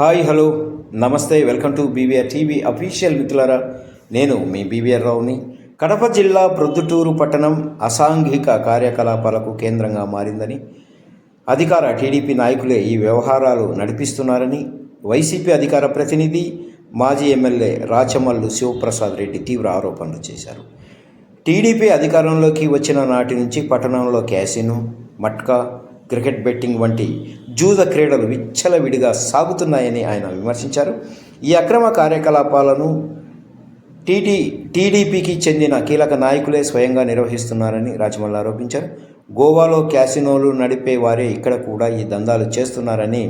Hi hello. నమస్తే welcome to BVR TV official మిత్రులారా. నేను మీ బీవీఆర్ రావుని. కడప జిల్లా ప్రొద్దుటూరు పట్టణం అసాంఘిక కార్యకలాపాలకు కేంద్రంగా మారిందని అధికార టీడీపీ నాయకులే ఈ వ్యవహారాలు నడిపిస్తున్నారని వైసీపీ అధికార ప్రతినిధి మాజీ ఎమ్మెల్యే రాచమల్లు శివప్రసాద్ రెడ్డి తీవ్ర ఆరోపణలు చేశారు. టీడీపీ అధికారంలోకి వచ్చిన నాటి నుంచి పట్టణంలో క్యాసినో మట్కా క్రికెట్ బెట్టింగ్ వంటి జూద క్రీడలు విచ్చలవిడిగా సాగుతున్నాయని ఆయన విమర్శించారు. ఈ అక్రమ కార్యకలాపాలను టీడీ టీడీపీకి చెందిన కీలక నాయకులే స్వయంగా నిర్వహిస్తున్నారని రాజమల్లి ఆరోపించారు. గోవాలో క్యాసినోలు నడిపే వారే ఇక్కడ కూడా ఈ దందాలు చేస్తున్నారని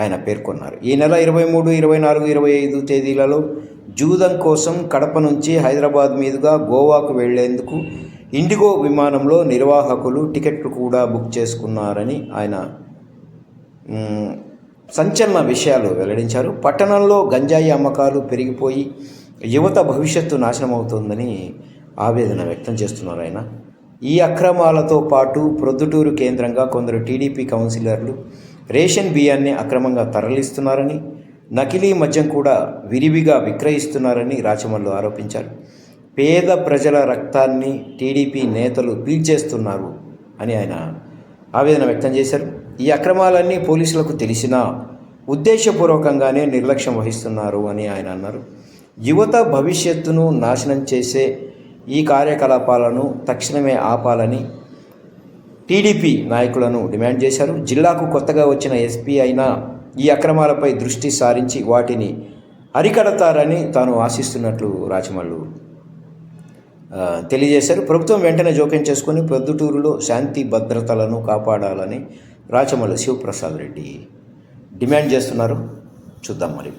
ఆయన పేర్కొన్నారు. ఈ నెల ఇరవై మూడు ఇరవై నాలుగు ఇరవై ఐదు తేదీలలో జూదం కోసం కడప నుంచి హైదరాబాద్ మీదుగా గోవాకు వెళ్ళేందుకు ఇండిగో విమానంలో నిర్వాహకులు టికెట్లు కూడా బుక్ చేసుకున్నారని ఆయన సంచలన విషయాలు వెల్లడించారు. పట్టణంలో గంజాయి అమ్మకాలు పెరిగిపోయి యువత భవిష్యత్తు నాశనం ఆవేదన వ్యక్తం చేస్తున్నారు ఆయన. ఈ అక్రమాలతో పాటు ప్రొద్దుటూరు కేంద్రంగా కొందరు టీడీపీ కౌన్సిలర్లు రేషన్ బియ్యాన్ని అక్రమంగా తరలిస్తున్నారని నకిలీ మద్యం కూడా విరివిగా విక్రయిస్తున్నారని రాచమల్లు ఆరోపించారు. పేద ప్రజల రక్తాన్ని టీడీపీ నేతలు పీల్చేస్తున్నారు అని ఆయన ఆవేదన వ్యక్తం చేశారు. ఈ అక్రమాలన్నీ పోలీసులకు తెలిసినా ఉద్దేశపూర్వకంగానే నిర్లక్ష్యం వహిస్తున్నారు అని ఆయన అన్నారు. యువత భవిష్యత్తును నాశనం చేసే ఈ కార్యకలాపాలను తక్షణమే ఆపాలని టీడీపీ నాయకులను డిమాండ్ చేశారు. జిల్లాకు కొత్తగా వచ్చిన ఎస్పీ అయినా ఈ అక్రమాలపై దృష్టి సారించి వాటిని అరికడతారని తాను ఆశిస్తున్నట్లు రాచమల్లు తెలియజేశారు. ప్రభుత్వం వెంటనే జోక్యం చేసుకుని ప్రొద్దుటూరులో శాంతి భద్రతలను కాపాడాలని రాచమల్లి శివప్రసాద్ రెడ్డి డిమాండ్ చేస్తున్నారు. చూద్దాం మరి.